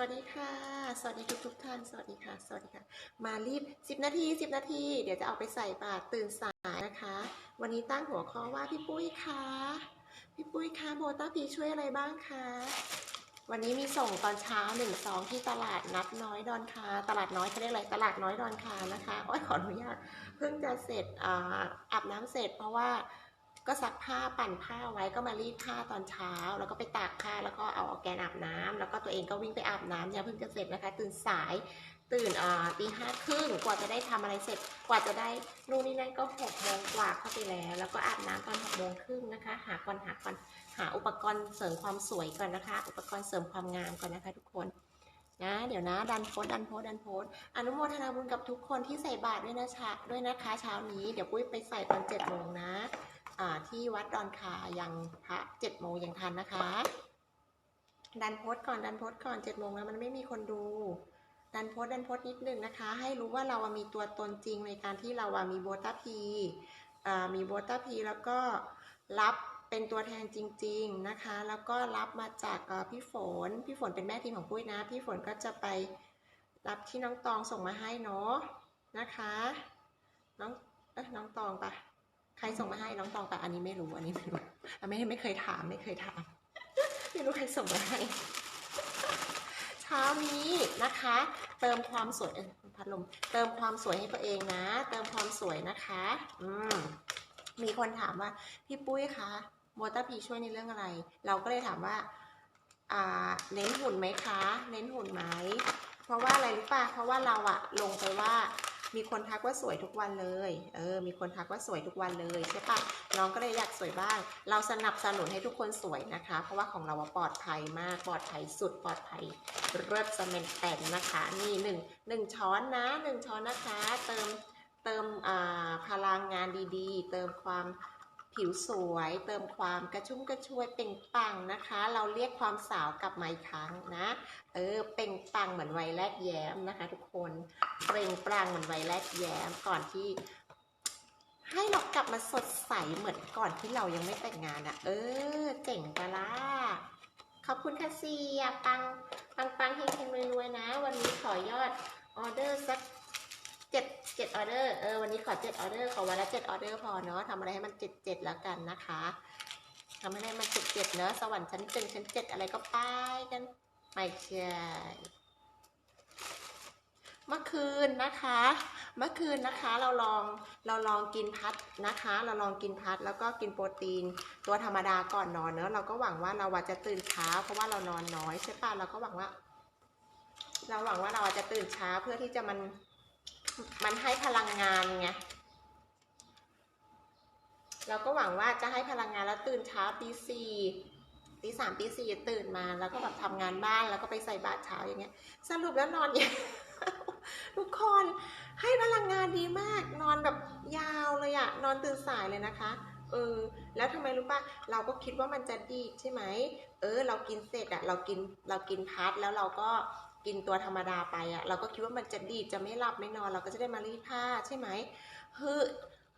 วัสดีค่ะ สวัสดีทุกทุกท่าน สวัสดีค่ะ สวัสดีค่ะ มารีบ 10 นาที 10 นาที เดี๋ยวจะเอาไปใส่บาตรตื่นสายนะคะ วันนี้ตั้งหัวข้อว่าพี่ปุ้ยคะ พี่ปุ้ยคะโบต้าพีช่วยอะไรบ้างคะ วันนี้มีส่งตอนเช้าหนึ่งซองที่ตลาดนัดน้อยดอนคา ตลาดน้อยเขาเรียกอะไร ตลาดน้อยดอนคานะคะโอ้ยขออนุญาต เพิ่งจะเสร็จอาอาบน้ำเสร็จเพราะว่า ก็ซักผ้าปั่นผ้าไว้ก็มารีดผ้าตอนเช้า แล้วก็ไปตากผ้าแล้วก็เอาออกแกนอาบน้ำแล้วก็ตัวเองก็วิ่งไปอาบน้ำเนี่ยเพิ่งจะเสร็จนะคะ ตื่นสายตื่นอ่าตีห้าครึ่งกว่าจะได้ทำอะไรเสร็จ กว่าจะได้นู่นนี่นั่นก็หกโมงกว่าเข้าไปแล้ว แล้วก็อาบน้ำตอนหกโมงครึ่งนะคะ หาก่อนหาก่อนหาอุปกรณ์เสริมความสวยก่อนนะคะ อุปกรณ์เสริมความงามก่อนนะคะ ทุกคนนะเดี๋ยวนะดันโพส์ดันโพส์ดันโพส์อนุโมทนาบุญกับทุกคนที่ใส่บาตรด้วยนะชะด้วยนะคะเช้านี้เดี๋ยวปุ้ยไปใส่ตอนเจ็ดโมงนะ ที่วัดดอนคายังพระเจ็ดโมงยังทันนะคะ ดันโพสก่อนดันโพสก่อนเจ็ดโมงแล้วมันไม่มีคนดู ดันโพสดันโพสนิดนึงนะคะ ให้รู้ว่าเรามีตัวตนจริงในการที่เรามีโบต้าพีมีโบต้าพีแล้วก็รับเป็นตัวแทนจริง ๆนะคะ แล้วก็รับมาจากพี่ฝน พี่ฝนเป็นแม่ทีมของปุ้ยนะ พี่ฝนก็จะไปรับที่น้องตองส่งมาให้เนาะนะคะ น้องเอ้น้องตองปะ ใครส่งมาให้น้องตองปะอันนี้ไม่รู้อันนี้ไม่รู้ไม่ไม่เคยถามไม่เคยถามไม่รู้ใครส่งมาให้เช้านี้นะคะ เติมความสวยพัดลมเติมความสวยให้ตัวเองนะ เติมความสวยนะคะ อืมมีคนถามว่าพี่ปุ้ยคะโมตาพีช่วยในเรื่องอะไร เราก็เลยถามว่าอ่าเน้นหุ่นไหมคะ เน้นหุ่นไหม เพราะว่าอะไรรู้ป่ะ เพราะว่าเราอะลงไปว่า มีคนทักว่าสวยทุกวันเลย เออ มีคนทักว่าสวยทุกวันเลยใช่ปะน้องก็เลยอยากสวยบ้าง เราสนับสนุนให้ทุกคนสวยนะคะ เพราะว่าของเราปลอดภัยมาก ปลอดภัยสุด ปลอดภัยเลิศสเมนแต่นนะคะ นี่หนึ่งหนึ่งช้อนนะหนึ่งช้อนนะคะ เติม เติมพลังงานดีๆ เติมความผิวสวย เติมความกระชุ่มกระชวยเป่งปังนะคะ เราเรียกความสาวกลับมาอีกครั้งนะ เออ เป่งปังเหมือนวัยแรกแย้มนะคะ ทุกคน เปล่งปลั่งเหมือนวัยแรกแย้มก่อนที่ ให้เรากลับมาสดใสเหมือนก่อนที่เรายังไม่แต่งงานอะ่ะ เออ เจ๋งปะล่ะขอบคุณค่ะเสียปังปังปังเฮงเฮงรวยๆนะ วันนี้ขอยอดออเดอร์สักเจ็ดเจ็ดออเดอร์เออวันนี้ขอเจ็ดออเดอร์ขอวันละเจ็ดออเดอร์พอเนาะทำอะไรให้มันเจ็ดเจ็ดแล้วกันนะคะทำให้มันเจ็ดเจ็ดเนอะสวรรค์ชั้นเจ็ดชั้นเจ็ดอะไรก็ไปกันไม่ใช่ เมื่อคืนนะคะ เมื่อคืนนะคะเราลองเราลองกินพัดนะคะ เราลองกินพัดแล้วก็กินโปรตีนตัวธรรมดาก่อนนอนเนอะเราก็หวังว่าเราอาจจะตื่นเช้า เพราะว่าเรานอนน้อยใช่ปะเราก็หวังว่า เราหวังว่าเราอาจจะตื่นเช้าเพื่อที่จะมันมันให้พลังงานไงเราก็หวังว่าจะให้พลังงานแล้วตื่นเช้าตีสี่ตีสามตีสี่ตื่นมา แล้วก็แบบทำงานบ้านแล้วก็ไปใส่บาตรเช้าอย่างเงี้ย สรุปแล้วนอนอย่าง ทุกคนให้พลังงานดีมาก นอนแบบยาวเลยอะนอนตื่นสายเลยนะคะเออแล้วทำไมรู้ป่ะเราก็คิดว่ามันจะดีใช่ไหมเออ เรากินเสร็จอะเรากินเรากินพัดแล้วเราก็กินตัวธรรมดาไปอะเราก็คิดว่ามันจะดีจะไม่หลับไม่นอน เราก็จะได้มารีดผ้าใช่ไหมฮึ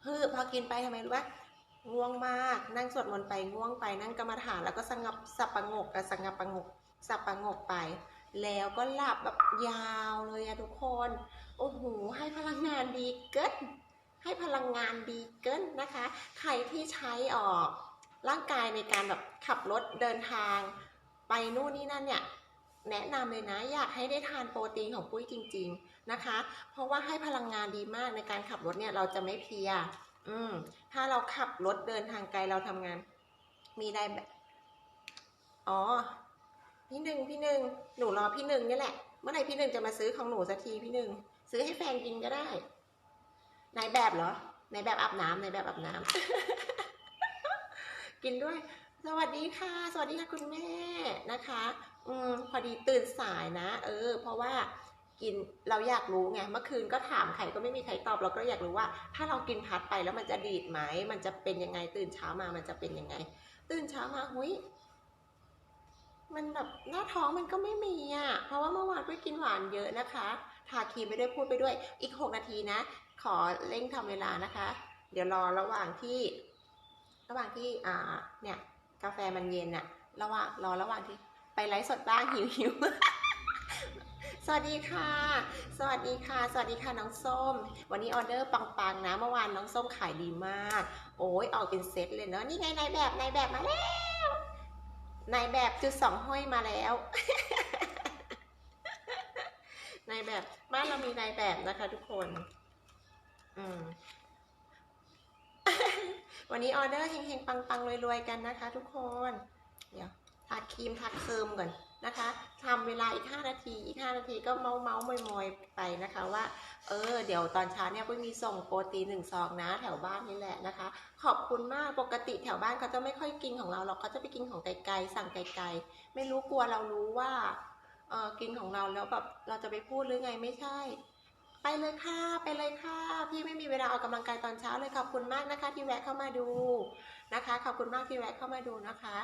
ฮึพอกินไปทำไมรู้ป่ะง่วงมาก นั่งสวดมนต์ไปง่วงไปนั่งกรรมฐานแล้วก็สงบสับประงกกับสงบประงกสับประงกไป แล้วก็หลับแบบยาวเลยอะทุกคน โอ้โห ให้พลังงานดีเกิน ให้พลังงานดีเกินนะคะ ใครที่ใช้ออกร่างกายในการแบบขับรถเดินทาง ไปนู่นนี่นั่นเนี่ยแนะนำเลยนะอยากให้ได้ทานโปรตีนของปุ้ยจริง ๆนะคะ เพราะว่าให้พลังงานดีมากในการขับรถเนี่ยเราจะไม่เพลีย อืม ถ้าเราขับรถเดินทางไกลเราทำงาน มีได้แบบอ๋อ พี่หนึ่งพี่หนึ่งหนูรอพี่หนึ่งนี่แหละ เมื่อไหร่พี่หนึ่งจะมาซื้อของหนูสักทีพี่หนึ่งซื้อให้แฟนกินก็ได้ในแบบเหรอในแบบอาบน้ำในแบบอาบน้ำกินด้วย สวัสดีค่ะ สวัสดีค่ะคุณแม่นะคะ อืมพอดีตื่นสายนะ เออ เพราะว่ากินเราอยากรู้ไงเมื่อคืนก็ถามใครก็ไม่มีใครตอบเราก็อยากรู้ว่า ถ้าเรากินพัดไปแล้วมันจะดีดไหมมันจะเป็นยังไงตื่นเช้ามามันจะเป็นยังไง ตื่นเช้ามาหุย มันแบบหน้าท้องมันก็ไม่มีอะ เพราะว่าเมื่อวานก็กินหวานเยอะนะคะ ทาครีมไปด้วยพูดไปด้วย อีก 6 นาทีนะ ขอเร่งทำเวลานะคะ เดี๋ยวรอระหว่างที่ ระหว่างที่ อ่า เนี่ย กาแฟมันเย็นอะระหว่างรอระหว่างที่ ไปไลฟ์สดบ้างหิวหิวสวัสดีค่ะ สวัสดีค่ะ สวัสดีค่ะน้องส้ม วันนี้ออเดอร์ปังๆนะ เมื่อวานน้องส้มขายดีมาก โอ้ยออกเป็นเซตเลยเนาะ นี่ไงนายแบบนายแบบมาแล้ว นายแบบจุดสองห้อยมาแล้ว นายแบบบ้านเรามีนายแบบนะคะทุกคน อืม วันนี้ออเดอร์เฮงๆ ปังๆรวยๆ กันนะคะทุกคน เดี๋ยวทาครีมทาเคิร์มก่อนนะคะ เวลาอีก 5 นาที อีก 5 นาทีก็เมาเมาๆมอยๆไปนะคะว่า เออ เดี๋ยวตอนเช้าเนี่ยปุ้ยมีส่งโปรตีนหนึ่งซองนะแถวบ้านนี่แหละนะคะ ขอบคุณมากปกติแถวบ้านเขาจะไม่ค่อยกินของเราหรอกเขาจะไปกินของไกลๆสั่งไกลๆไม่รู้กลัวเรารู้ว่าเออกินของเราแล้วแบบเราจะไปพูดหรือไงไม่ใช่ ไปเลยค่ะไปเลยค่ะพี่ไม่มีเวลาออกกำลังกายตอนเช้าเลยขอบคุณมากนะคะ ที่แวะเข้ามาดูนะคะ ขอบคุณมากที่แวะเข้ามาดูนะคะ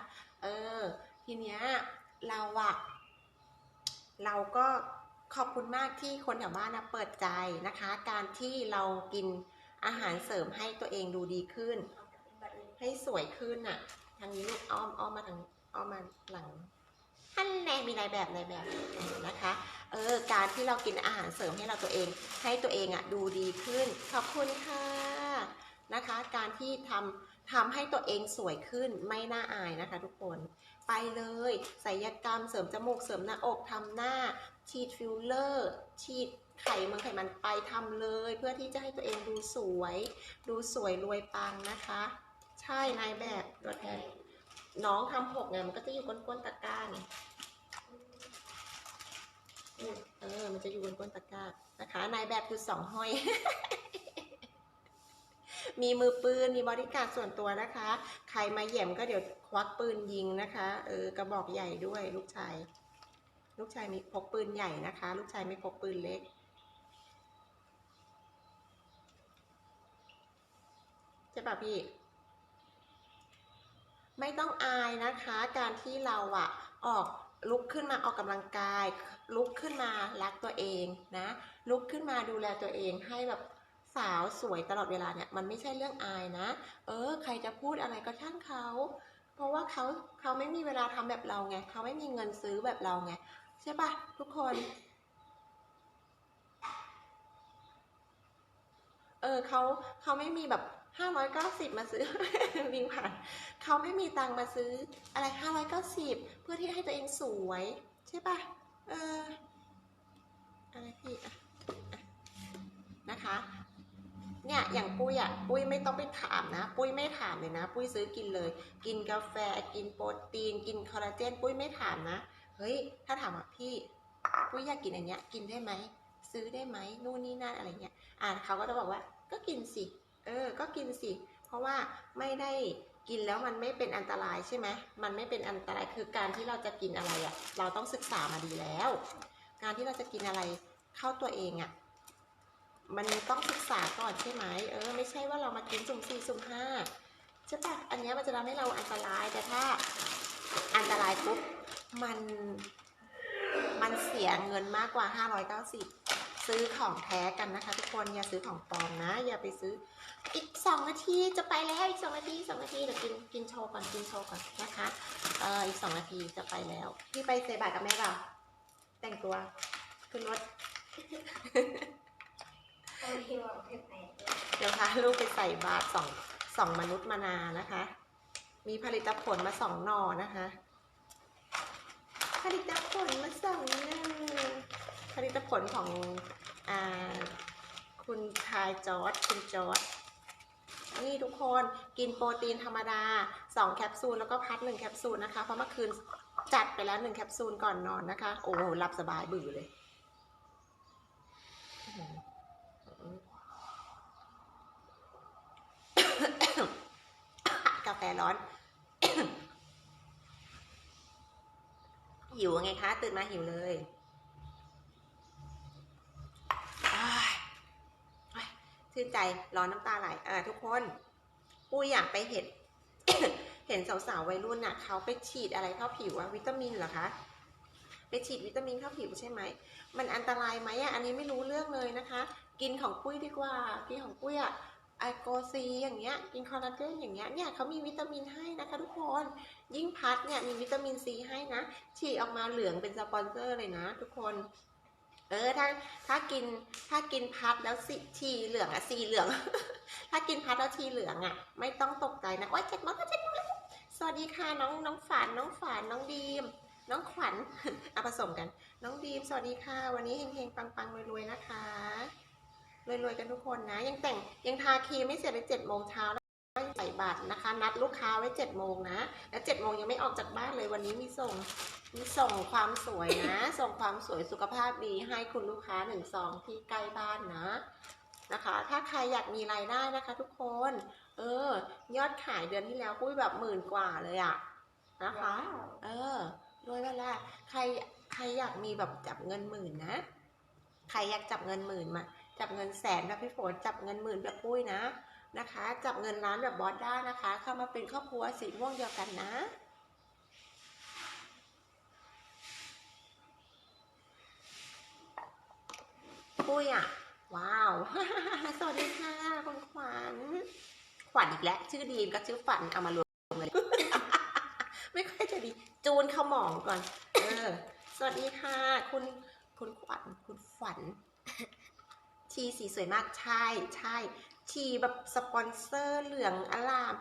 เออทีเนี้ยเราอะ เราก็ขอบคุณมากที่คนแถวบ้านนะเปิดใจนะคะ การที่เรากินอาหารเสริมให้ตัวเองดูดีขึ้น ให้สวยขึ้นอะทางนี้ลูกอ้อมอ้อมมาทางอ้อมมาหลังท่านแนมีนายแบบนายแบบนะคะเออการที่เรากินอาหารเสริมให้เราตัวเอง ให้ตัวเองอะดูดีขึ้น ขอบคุณค่ะนะคะ การที่ทำ ทำให้ตัวเองสวยขึ้นไม่น่าอายนะคะทุกคน ไปเลยศัลยกรรมเสริมจมูกเสริมหน้าอกทำหน้า ฉีดฟิลเลอร์ ฉีดไขมันไขมันไปทำเลย เพื่อที่จะให้ตัวเองดูสวย ดูสวยรวยปังนะคะ ใช่นายแบบตัวแทนน้องทำหกไงมันก็จะอยู่ก้นๆตะกร้าไงเออ มันจะอยู่บนก้นตะกร้านะคะ นายแบบคือสองห้อย มีมือปืนมีบริการส่วนตัวนะคะ ใครมาเหยี่ยมก็เดี๋ยวควักปืนยิงนะคะ เออกระบอกใหญ่ด้วยลูกชาย ลูกชายมีพกปืนใหญ่นะคะ ลูกชายไม่พกปืนเล็กใช่ป่ะพี่ ไม่ต้องอายนะคะ การที่เราอะออกลุกขึ้นมาออกกำลังกาย ลุกขึ้นมารักตัวเองนะ ลุกขึ้นมาดูแลตัวเองให้แบบ สาวสวยตลอดเวลาเนี่ยมันไม่ใช่เรื่องอายนะ เออ ใครจะพูดอะไรก็ช่างเขาเพราะว่าเขาเขาไม่มีเวลาทำแบบเราไงเขาไม่มีเงินซื้อแบบเราไงใช่ปะทุกคนเออเขาเขาไม่มีแบบห้าร้อยเก้าสิบมาซื้อวิ่งผ่านเขาไม่มีตังมาซื้ออะไรห้าร้อยเก้าสิบเพื่อที่ให้ตัวเองสวย ใช่ปะเอออะไรพี่นะคะ เนี่ยอย่างปุ้ยอะปุ้ยไม่ต้องไปถามนะ ปุ้ยไม่ถามเลยนะ ปุ้ยซื้อกินเลย กินกาแฟกินโปรตีน กินคอลลาเจน ปุ้ยไม่ถามนะเฮ้ยถ้าถามอะพี่ปุ้ยอยากกินอันเนี้ยกินได้ไหมซื้อได้ไหมนู่นนี่นั่นอะไรเงี้ยอ่าเขาก็จะบอกว่าก็กินสิเออ ก็กินสิ เพราะว่าไม่ได้กินแล้วมันไม่เป็นอันตรายใช่ไหมมันไม่เป็นอันตรายคือการที่เราจะกินอะไรอะ่ะ เราต้องศึกษามาดีแล้ว การที่เราจะกินอะไรเข้าตัวเองอะ่ะ มันต้องศึกษาก่อนใช่ไหมเออ ไม่ใช่ว่าเรามากินสุ่มสี่สุ่มห้าใช่ปะอันนี้มันจะทำให้เราอันตรายแต่ถ้าอันตรายปุ๊บมันมันเสียเงินมากกว่า 590 ซื้อของแท้กันนะคะ ทุกคนอย่าซื้อของปลอมนะ อย่าไปซื้ออีกสองนาทีจะไปแล้วอีกสองนาทีสองนาทีเดี๋ยวกินกินโชว์ก่อนกินโชว์ก่อนนะคะเอ่ออีกสองนาทีจะไปแล้วพี่ไปเซบาตกับแม่เปล่าแต่งตัวขึ้นรถ เดี๋ยวพาลูกไปใส่บาตรสองสองมนุษย์มานานะคะ มีผลิตผลมาสองหนอนะคะ ผลิตผลมาสองหนอผลิตผลของอ่าคุณชายจอร์ดคุณจอร์ดนี่ทุกคนกินโปรตีนธรรมดาสองแคปซูล แล้วก็พัดหนึ่งแคปซูลนะคะ เพราะเมื่อคืนจัดไปแล้วหนึ่งแคปซูลก่อนนอนนะคะ โอ้โหหลับสบายบื่อเลยอื้อหือ กาแฟ ร้อน หิวไงคะ ตื่นมาหิวเลยชื่นใจร้อนน้ำตาไหลอ่าทุกคนปุ้ยอยากไปเห็น เห็นสาวๆวัยรุ่นน่ะเขาไปฉีดอะไรเข้าผิวอะวิตามินเหรอคะไปฉีดวิตามินเข้าผิวใช่ไหม มันอันตรายไหมอะอันนี้ไม่รู้เรื่องเลยนะคะ กินของปุ้ยดีกว่า กินของปุ้ยอะ อโกซีอย่างเงี้ยกินคอลลาเจนอย่างเงี้ยเนี่ยเขามีวิตามินให้นะคะทุกคนยิ่งพัดเนี่ยมีวิตามินซีให้นะฉีดออกมาเหลืองเป็นสปอนเซอร์เลยนะ ทุกคนเออถ้าถ้ากินถ้ากินพัดแล้วสีทีเหลืองอะสีเหลือง ถ้ากินพัดแล้วทีเหลืองอะไม่ต้องตกใจนะโอ๊ยเจ็ดมงแล้วเจ็ดมงแล้วสวัสดีค่ะน้องน้องฝันน้องฝันน้องดีม น้องขวัญเอาผสมกัน น้องดีมสวัสดีค่ะ วันนี้เฮงๆปังๆรวยๆนะคะ รวยๆกันทุกคนนะ ยังแต่งยังทาครีมไม่เสร็จเลยเจ็ดโมงเช้าแล้วใส่บัตรนะคะ นัดลูกค้าไว้เจ็ดโมงนะ แล้วเจ็ดโมงยังไม่ออกจากบ้านเลยวันนี้มีส่งมีส่งความสวยนะ ส่งความสวยสุขภาพดีให้คุณลูกค้าหนึ่งซองที่ใกล้บ้านนะนะคะ ถ้าใครอยากมีรายได้นะคะ ทุกคน เออ ยอดขายเดือนที่แล้วปุ้ยแบบหมื่นกว่าเลยอะนะคะ เออรวยเวลาใครใครอยากมีแบบจับเงินหมื่นนะ ใครอยากจับเงินหมื่นมา จับเงินแสนแบบพี่ฝนจับเงินหมื่นแบบปุ้ยนะนะคะ จับเงินล้านแบบบอสได้นะคะ เข้ามาเป็นครอบครัวสีม่วงเดียวกันนะปุ้ยอะ ว้าว สวัสดีค่ะคุณขวัญขวัญอีกแล้ว ชื่อดีมกับชื่อฝันเอามารวมเลย ไม่ค่อยจะดี จูนขมองก่อน เออ สวัสดีค่ะ คุณคุณขวัญคุณฝัน ชีสีสวยมากใช่ใช่ชีแบบสปอนเซอร์เหลืองอลาม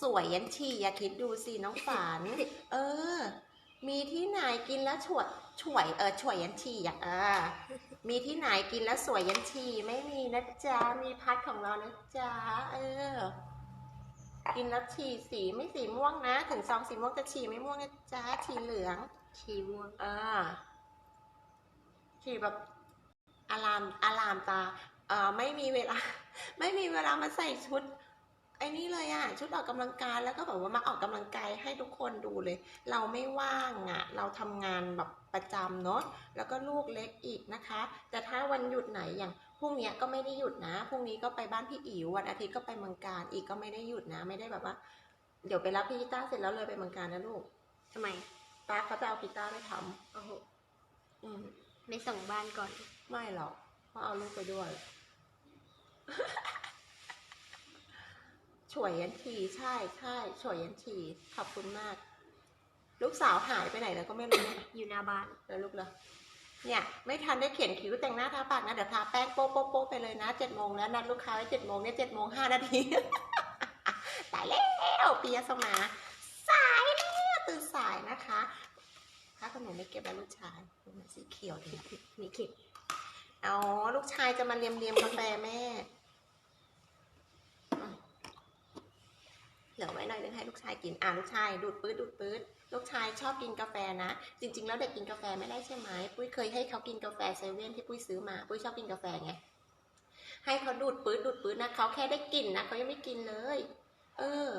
สวยยันชีอย่าคิดดูสิน้องฝัน เออ มีที่ไหนกินแล้วฉวดฉวยเออฉวยยันชีอะเออมีที่ไหนกินแล้วสวยยันชีไม่มีนะจ๊ะมีพัดของเรานะจ๊ะเออ กินแล้วฉี่สีไม่สีม่วงนะ ถึงซองสีม่วงจะฉี่ไม่ม่วงนะจ๊ะฉี่เหลืองชีม่วงอ่าฉี่แบบ อารามอารามตาเอ่อไม่มีเวลา ไม่มีเวลามาใส่ชุดไอ้นี่เลยอะชุดออกกำลังกายแล้วก็แบบว่ามาออกกำลังกายให้ทุกคนดูเลย เราไม่ว่างอะเราทำงานแบบประจำเนาะแล้วก็ลูกเล็กอีกนะคะ แต่ถ้าวันหยุดไหนอย่างพรุ่งเนี้ยก็ไม่ได้หยุดนะพรุ่งนี้ก็ไปบ้านพี่อิ๋ววันอาทิตย์ก็ไปเมืองการอีกก็ไม่ได้หยุดนะ ไม่ได้แบบว่า เดี๋ยวไปรับพี่กีตาร์เสร็จแล้วเลยไปเมืองการนะลูกทำไมตาเขาจะเอากีตาร์ไปทโอ้โหำอืมไม่ส่งบ้านก่อน ไม่หรอกเพราะเอาลูกไปด้วยฉวยยันทีใช่ใช่ฉวยยันทีขอบคุณมาก ลูกสาวหายไปไหนแล้วก็ไม่รู้เนี่ยอยู่หน้าบ้านแล้วลูกเลยเนี่ย ไม่ทันได้เขียนคิ้วแต่งหน้าทาปากนะ เดี๋ยวทาแป้งโป๊ะโป๊ะโป๊ะไปเลยนะเจ็ดโมงแล้วนัดลูกค้าไว้เจ็ดโมงเนี่ยเจ็ดโมงห้านาทีตายแล้วปียสมา สายแล้วตื่นสายนะคะถ้าขนมไม่เก็บแล้วลูกชายมันสีเขียวดีมีขิด อ๋อ ลูกชายจะมาเลียมเลียมกาแฟแม่ เหลือไว้หน่อยนึงให้ลูกชายกิน อ่าลูกชายดูดปื๊ดดูดปื๊ดลูกชายชอบกินกาแฟนะ จริง ๆ แล้วเด็กกินกาแฟไม่ได้ใช่ไหม ปุ้ยเคยให้เขากินกาแฟเซเว่นที่ปุ้ยซื้อมา ปุ้ยชอบกินกาแฟไง ให้เขาดูดปื๊ดดูดปื๊ดนะเขาแค่ได้กลิ่นนะเขายังไม่กินเลย เออ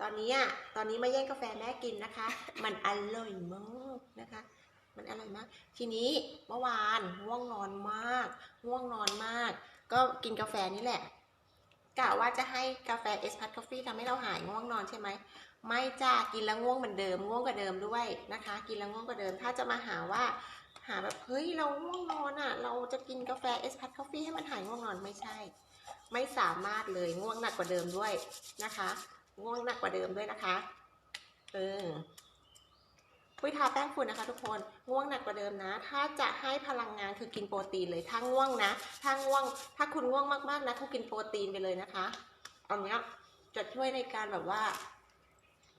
ตอนนี้อะ ตอนนี้มาแย่งกาแฟแม่กินนะคะ มันอร่อยมากนะคะ มันอร่อยมาก ทีนี้เมื่อวานง่วงนอนมากง่วงนอนมาก ก็กินกาแฟนี่แหละกะว่าจะให้กาแฟเอสพัทกาแฟทำให้เราหายง่วงนอนใช่ไหมไม่จ้ากินแล้วง่วงเหมือนเดิมง่วงกว่าเดิมด้วยนะคะ กินแล้วง่วงกว่าเดิม ถ้าจะมาหาว่าหาแบบเฮ้ยเราง่วงนอนอะ เราจะกินกาแฟเอสพัทกาแฟให้มันหายง่วงนอนไม่ใช่ ไม่สามารถเลยง่วงหนักกว่าเดิมด้วยนะคะ ง่วงหนักกว่าเดิมด้วยนะคะเออ ปุ้ยทาแป้งฝุ่นนะคะ ทุกคนง่วงหนักกว่าเดิมนะ ถ้าจะให้พลังงานคือกินโปรตีนเลยถ้าง่วงนะถ้าง่วง ถ้าคุณง่วงมากๆนะคุณกินโปรตีนไปเลยนะคะอันเนี้ยจะช่วยในการแบบว่า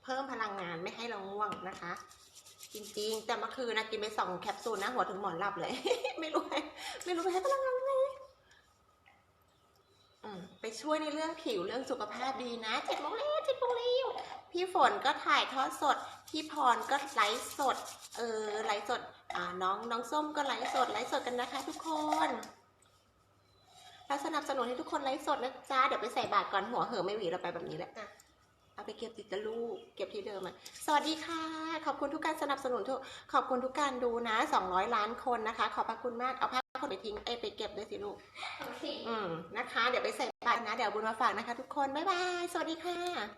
เพิ่มพลังงานไม่ให้เราง่วงนะคะ จริงๆ แต่เมื่อคืนนะกินไปสองแคปซูลนะ หัวถึงหมอนหลับเลย ไม่รู้ไม่รู้ไปให้พลังงานไหมไปช่วยในเรื่องผิวเรื่องสุขภาพดีนะเจ็ดโมงแล้วเจ็ดโมงแล้ว พี่ฝนก็ถ่ายทอดสด พี่พรก็ไลฟ์สด เออไลฟ์สดอ่าน้องน้องส้มก็ไลฟ์สดไลฟ์สดกันนะคะ ทุกคน เราสนับสนุนให้ทุกคนไลฟ์สดนะจ๊ะเดี๋ยวไปใส่บาตรก่อนหัวเหอะไม่หวีเราไปแบบนี้แหละอะเอาไปเก็บติดกับลูกเก็บที่เดิมอะสวัสดีค่ะ ขอบคุณทุกการสนับสนุนทุกขอบคุณทุกการดูนะ200 ล้านคนนะคะ ขอบพระคุณมากเอาผ้าคนไปทิ้งเอ้ยไปเก็บด้วยสิลูกอืมนะคะ เดี๋ยวไปใส่บาตรนะเดี๋ยวเอาบุญมาฝากนะคะ ทุกคนบ๊ายบายสวัสดีค่ะ